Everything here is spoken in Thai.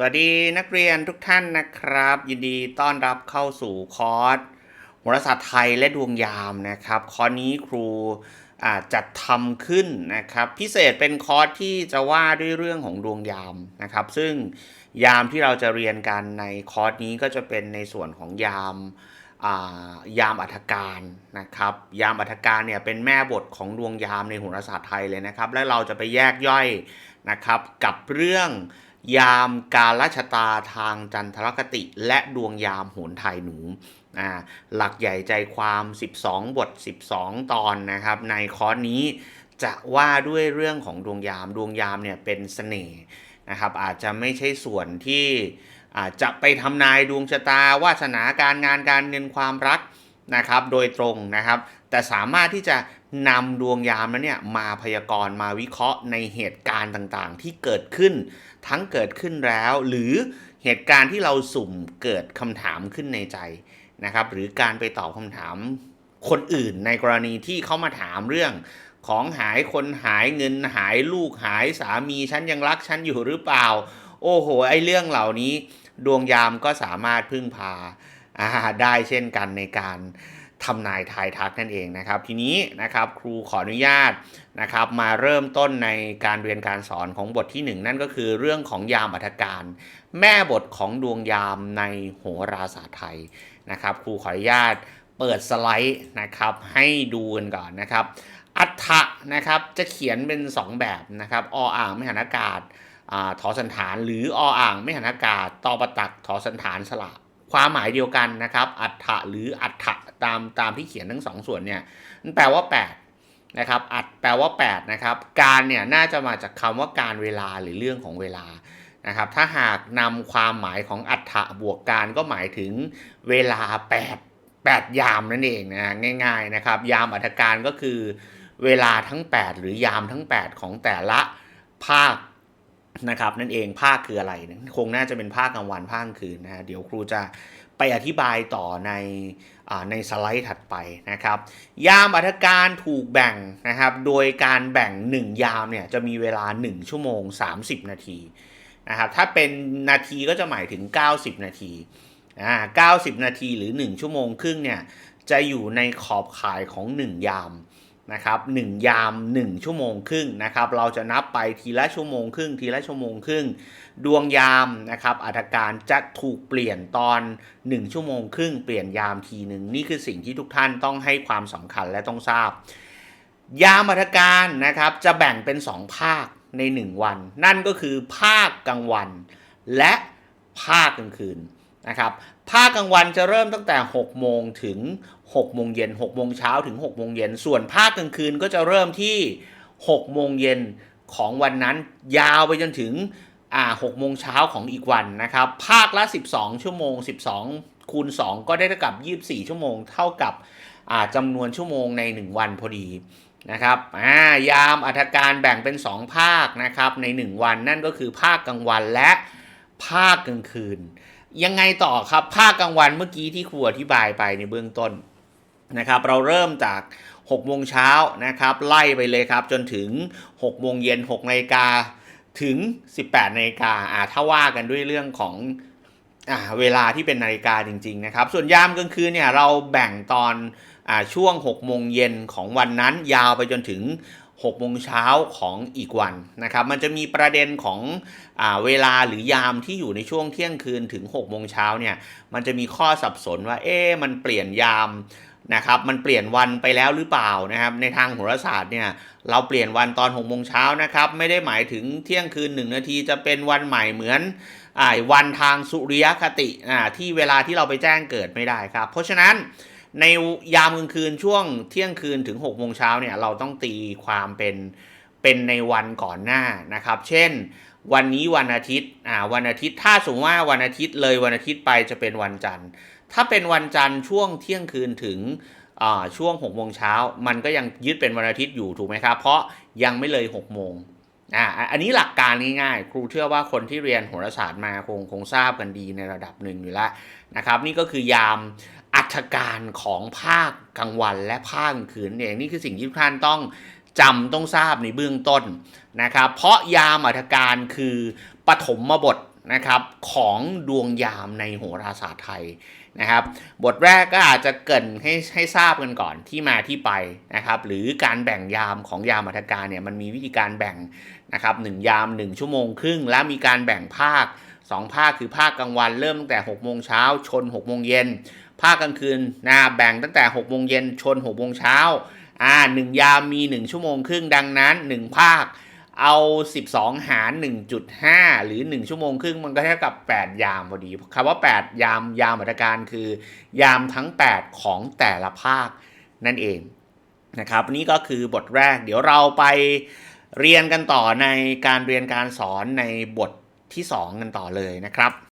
สวัสดีนักเรียนทุกท่านนะครับ ยินดีต้อนรับเข้าสู่คอร์สโหราศาสตร์ไทยและดวงยามนะครับ คอร์สนี้ครูจัดทำขึ้นนะครับ พิเศษเป็นคอร์สที่จะว่าด้วยเรื่องของดวงยามนะครับ ซึ่งยามที่เราจะเรียนกันในคอร์สนี้ก็จะเป็นในส่วนของยามยามอัฐการนะครับ ยามอัฐการเนี่ยเป็นแม่บทของดวงยามในโหราศาสตร์ไทยเลยนะครับ และเราจะไปแยกย่อยนะครับกับเรื่อง ยามการราชตาทางจันทรคติ และดวงยามโหนไทยหนูอ่าหลักใหญ่ใจความ 12 บท 12 ตอนนะครับ ในคอร์สนี้จะว่าด้วยเรื่องของดวงยาม ดวงยามเนี่ยเป็นเสน่ห์นะครับ อาจจะไม่ใช่ส่วนที่อาจจะไปทำนายดวงชะตาวาสนาการงานการเงินความรักนะครับ โดยตรงนะครับ แต่สามารถที่จะ นำดวงยามนั้นเนี่ยมาพยากรณ์มาวิเคราะห์ในเหตุการณ์ต่างๆ ที่เกิดขึ้น ทั้งเกิดขึ้นแล้ว หรือเหตุการณ์ที่เราสุ่มเกิดคำถามขึ้นในใจนะครับ หรือการไปตอบคำถามคนอื่นในกรณีที่เขามาถามเรื่องของหายคนหายเงินหายลูกหายสามีฉันยังรักฉันอยู่หรือเปล่า โอ้โหไอ้เรื่องเหล่านี้ ดวงยามก็สามารถพึ่งพาอาได้เช่นกันในการ ทำนายทายทักนั่นเองนะครับ ทีนี้นะครับครูขออนุญาตนะครับ มาเริ่มต้นในการเรียนการสอนของบทที่ 1 นั่นก็คือเรื่องของยามอัฐการ แม่บทของดวงยามในโหราศาสตร์ไทยนะครับ ครูขออนุญาตเปิดสไลด์นะครับ ให้ดูกันก่อนนะครับ อัฏฐะนะครับจะเขียนเป็น 2 แบบนะครับออ่างไม่หันอากาศอาถอสันฐาน หรือออ่างไม่หันอากาศตอประตักถอสันฐานสละความหมายเดียวกันนะครับ อัฏฐะหรืออัฏฐะ ตามตามที่เขียนทั้งสองส่วนเนี่ยมันแปลว่า 8 นะครับ อัดแปลว่า 8 นะครับ การเนี่ยน่าจะมาจากคำว่าการเวลาหรือเรื่องของเวลานะครับถ้าหากนำความหมายของอัฏฐะบวกการก็หมายถึงเวลา 8 8 ยามนั่นเองนะง่ายๆนะครับยามอัฐการก็คือเวลาทั้ง 8 หรือยามทั้ง 8 ของแต่ละภาคนะครับนั่นเองภาคคืออะไร คงน่าจะเป็นภาคกลางวันภาคกลางคืนนะฮะเดี๋ยวครูจะ ไปอธิบายต่อในอในสไลด์ถัดไปนะครับ ยามอัฐการถูกแบ่งนะครับ โดยการแบ่ง 1 ยามเนี่ยจะมีเวลา 1 ชั่วโมง 30 นาทีนะครับถ้าเป็นนาทีก็จะหมายถึง 90 นาทีอ่า90 นาทีหรือ 1 ชั่วโมงครึ่งเนี่ยจะอยู่ในขอบข่ายของ 1 ยาม นะครับ1ยาม 1 ชั่วโมงครึ่งนะครับเราจะนับไปทีละชั่วโมงครึ่ง ทีละชั่วโมงครึ่ง ดวงยามนะครับอัฐการจะถูกเปลี่ยนตอน 1 ชั่วโมงครึ่งเปลี่ยนยามทีหนึ่งนี่คือสิ่งที่ทุกท่านต้องให้ความสำคัญและต้องทราบ ยามอัฐการนะครับจะแบ่งเป็น 2 ภาคใน 1 วัน นั่นก็คือภาคกลางวัน และภาคกลางคืน นะครับภาคกลางวันจะเริ่มตั้งแต่ 6 โมงถึง 6 โมงเย็น 6 โมงเช้าถึง 6 โมงเย็น ส่วนภาคกลางคืนก็จะเริ่มที่ 6 โมงเย็นของวันนั้นยาวไปจนถึงอ่า6โมงเช้าของอีกวันนะครับ ภาคละ 12 ชั่วโมง 12 คูณ 2 ก็ได้เท่ากับ 24 ชั่วโมง เท่ากับอ่าจำนวนชั่วโมงใน 1 วันพอดีนะครับอ่ายามอัฐการแบ่งเป็น 2 ภาคนะครับใน 1 วันนั่นก็คือภาคกลางวันและภาคกลางคืน ยังไงต่อครับ ภาคกลางวันเมื่อกี้ที่ครูอธิบายไปในเบื้องต้นนะครับ เราเริ่มจาก6โมงเช้านะครับ ไล่ไปเลยครับ จนถึง6โมงเย็น6นาฬิกาถึง 18นาฬิกาอ่าถ้าว่ากันด้วยเรื่องของอ่าเวลาที่เป็นนาฬิกาจริง ๆ นะครับ ส่วนยามกลางคืนเนี่ยเราแบ่งตอนอ่าช่วง6โมงเย็นของวันนั้นยาวไปจนถึง 6โมงเช้าของอีกวันนะครับ มันจะมีประเด็นของอเวลาหรือยามที่อยู่ในช่วงเที่ยงคืนถึง6โมงเช้าเนี่ย มันจะมีข้อสับสนว่า เอ๊ะมันเปลี่ยนยามนะครับ มันเปลี่ยนวันไปแล้วหรือเปล่านะครับ ในทางโหราศาสตร์เนี่ย เราเปลี่ยนวันตอน6โมงเช้านะครับ ไม่ได้หมายถึงเที่ยงคืน 1 นาทีจะเป็นวันใหม่เหมือนอวันทางสุริยคติที่เวลาที่เราไปแจ้งเกิดไม่ได้ครับ เพราะฉะนั้น ในยามกลางคืนช่วงเที่ยงคืนถึง6โมงเช้าเนี่ยเราต้องตีความเป็นเป็นในวันก่อนหน้านะครับ เช่น วันนี้วันอาทิตย์อ่าวันอาทิตย์ถ้าสมมติว่าวันอาทิตย์เลยวันอาทิตย์ไปจะเป็นวันจันทร์ ถ้าเป็นวันจันทร์ช่วงเที่ยงคืนถึงอ่าช่วง6โมงเช้ามันก็ยังยึดเป็นวันอาทิตย์อยู่ถูกไหมครับ เพราะยังไม่เลย6โมงอ่าอันนี้หลักการง่ายๆ ครูเชื่อว่าคนที่เรียนโหราศาสตร์มาคงคงทราบกันดีในระดับหนึ่งอยู่แล้วนะครับ นี่ก็คือยาม อัฐการของภาคกลางวันและภาคกลางคืนเองนี่คือสิ่งที่ทุกท่านต้องจำต้องทราบในเบื้องต้นนะครับเพราะยามอัฐการคือปฐมบทนะครับของดวงยามในโหราศาสตร์ไทยนะครับ บทแรกก็อาจจะเกินให้ให้ทราบกันก่อนที่มาที่ไปนะครับหรือการแบ่งยามของยามอัธการเนี่ยมันมีวิธีการแบ่งนะครับหนึ่งยาม 1 ชั่วโมงครึ่ง และมีการแบ่งภาค 2ภาคคือภาคกลางวันเริ่มตั้งแต่6โมงเช้าชน6โมงเย็นภาคกลางคืนนะแบ่งตั้งแต่6โมงเย็นชน6โมงเช้าอ่าหนึ่งยามมี 1 ชั่วโมงครึ่งดังนั้น 1 ภาคเอา 12 หาร 1.5 หรือ 1 ชั่วโมงครึ่งมันก็เท่ากับ 8 ยามพอดีคำว่า 8 ยามยามอัตการคือ ยามทั้ง 8 ของแต่ละภาคนั่นเองนะครับนี่ก็คือบทแรกเดี๋ยวเราไปเรียนกันต่อในการเรียนการสอนในบท ที่ 2 กันต่อเลยนะครับ